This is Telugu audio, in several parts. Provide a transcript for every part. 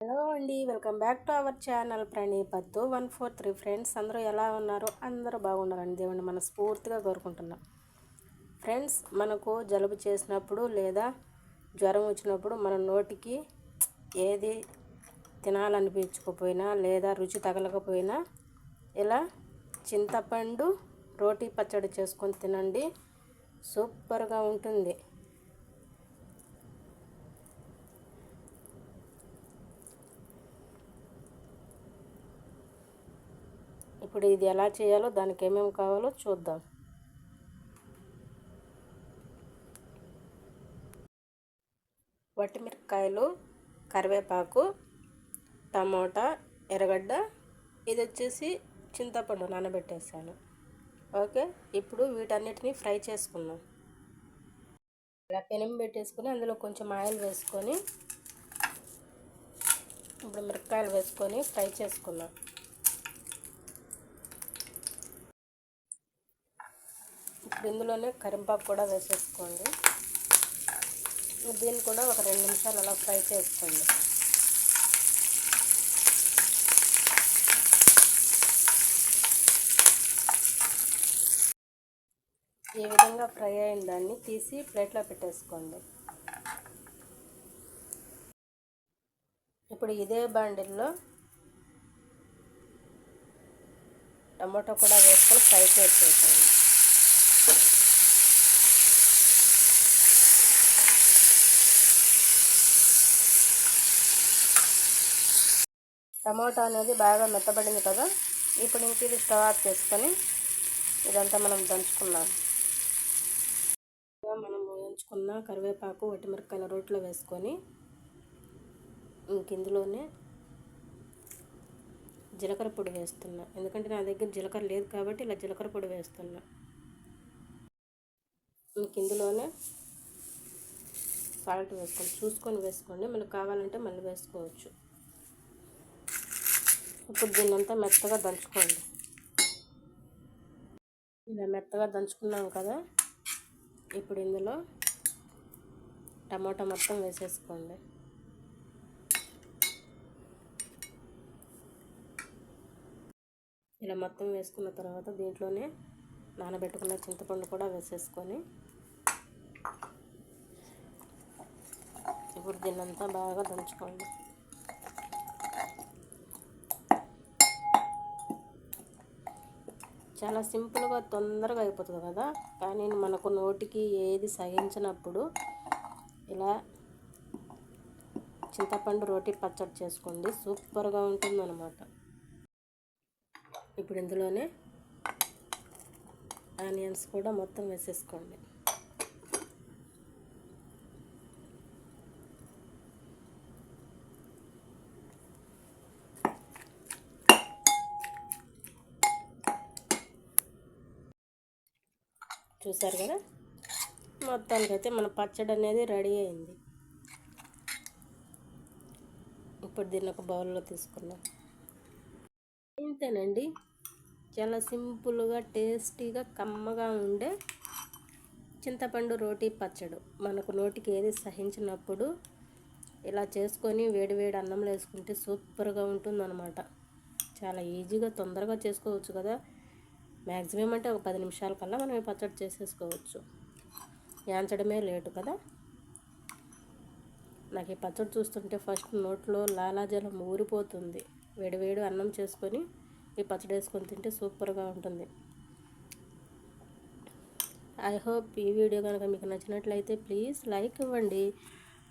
హలో అండి welcome back to our channel ప్రణీపత్తు one four three friends అందరూ ఎలా ఉన్నారు? అందరూ బాగున్నారండి. దేవుని మనస్ఫూర్తిగా కోరుకుంటున్నాం. ఫ్రెండ్స్ మనకు జలుబు చేసినప్పుడు లేదా జ్వరం వచ్చినప్పుడు మన నోటికి ఏది తినాలనిపించకపోయినా లేదా రుచి తగలకపోయినా ఇలా చింతపండు రోటీ పచ్చడి చేసుకొని తినండి. సూపర్గా ఉంటుంది. ఇప్పుడు ఇది ఎలా చేయాలో దానికి ఏమేమి కావాలో చూద్దాం. వట్టిమిరపకాయలు కరివేపాకు టమోటా ఎర్రగడ్డ. ఇది వచ్చేసి చింతపండు నానబెట్టేసాను. ఓకే ఇప్పుడు వీటన్నిటిని ఫ్రై చేసుకుందాం. ఇలా పెనం పెట్టేసుకొని అందులో కొంచెం ఆయిల్ వేసుకొని ఇప్పుడు మిరపకాయలు వేసుకొని ఫ్రై చేసుకున్నాం ఇప్పుడు ఇందులోనే కరింపాకు కూడా వేసేసుకోండి. దీన్ని కూడా ఒక రెండు నిమిషాలు అలా ఫ్రై చేసుకోండి. ఈ విధంగా ఫ్రై అయిన దాన్ని తీసి ప్లేట్లో పెట్టేసుకోండి. ఇప్పుడు ఇదే బాండిల్లో టమాటో కూడా వేసుకొని ఫ్రై చేసేసుకోండి టమాటా అనేది బాగా మెత్తబడింది కదా. ఇప్పుడు ఇంక ఇది స్టవ్ ఆఫ్ చేసుకొని ఇదంతా మనం దంచుకున్నాం మనం వేయించుకున్న కరివేపాకు వట్టిమిరకాయల రోట్లో వేసుకొని ఇంక ఇందులోనే జీలకర్ర పొడి వేస్తున్నా. ఎందుకంటే నా దగ్గర జీలకర్ర లేదు కాబట్టి ఇలా జీలకర్ర పొడి వేస్తున్నా. ఇంక ఇందులోనే సాల్ట్ వేసుకోండి. చూసుకొని వేసుకోండి. మనకు కావాలంటే మళ్ళీ వేసుకోవచ్చు. ఇప్పుడు దీన్నంతా మెత్తగా దంచుకోండి. ఇలా మెత్తగా దంచుకున్నాం కదా ఇప్పుడు ఇందులో టమాటా మొత్తం వేసేసుకోండి. ఇలా మొత్తం వేసుకున్న తర్వాత దీంట్లోనే నానబెట్టుకున్న చింతపండు కూడా వేసేసుకొని ఇప్పుడు దీన్నంతా బాగా దంచుకోండి చాలా సింపుల్గా తొందరగా అయిపోతుంది కదా? కానీ మనకు నోటికి ఏది సహించినప్పుడు ఇలా చింతపండు రోటి పచ్చడి చేసుకోండి. సూపర్గా ఉంటుంది అనమాట ఇప్పుడు ఇందులోనే ఆనియన్స్ కూడా మొత్తం వేసేసుకోండి. చూసారు కదా? మొత్తానికైతే మన పచ్చడి అనేది రెడీ అయింది. ఇప్పుడు దీన్ని ఒక బౌల్లో తీసుకున్నాం ఇంతేనండి. చాలా సింపుల్గా టేస్టీగా కమ్మగా ఉండే చింతపండు రోటీ పచ్చడి. మనకు నోటికి ఏది సహించినప్పుడు ఇలా చేసుకొని వేడివేడి అన్నంలో వేసుకుంటే సూపర్గా ఉంటుందన్నమాట. చాలా ఈజీగా తొందరగా చేసుకోవచ్చు కదా. మ్యాక్సిమం అంటే ఒక పది నిమిషాల కల్లా మనం పచ్చడి చేసేసుకోవచ్చు. యాంచడమే లేటు కదా? నాకు ఈ పచ్చడి చూస్తుంటే ఫస్ట్ నోట్లో లాలాజలం ఊరిపోతుంది. వేడివేడి అన్నం చేసుకొని ఈ పచ్చడి వేసుకొని తింటే సూపర్గా ఉంటుంది. ఐ హోప్ ఈ వీడియో కనుక మీకు నచ్చినట్లయితే ప్లీజ్ లైక్ ఇవ్వండి.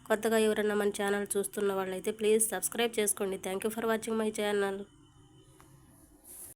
కొత్తగా ఎవరైనా మన ఛానల్ చూస్తున్న వాళ్ళైతే ప్లీజ్ సబ్స్క్రైబ్ చేసుకోండి. Thank you for watching my channel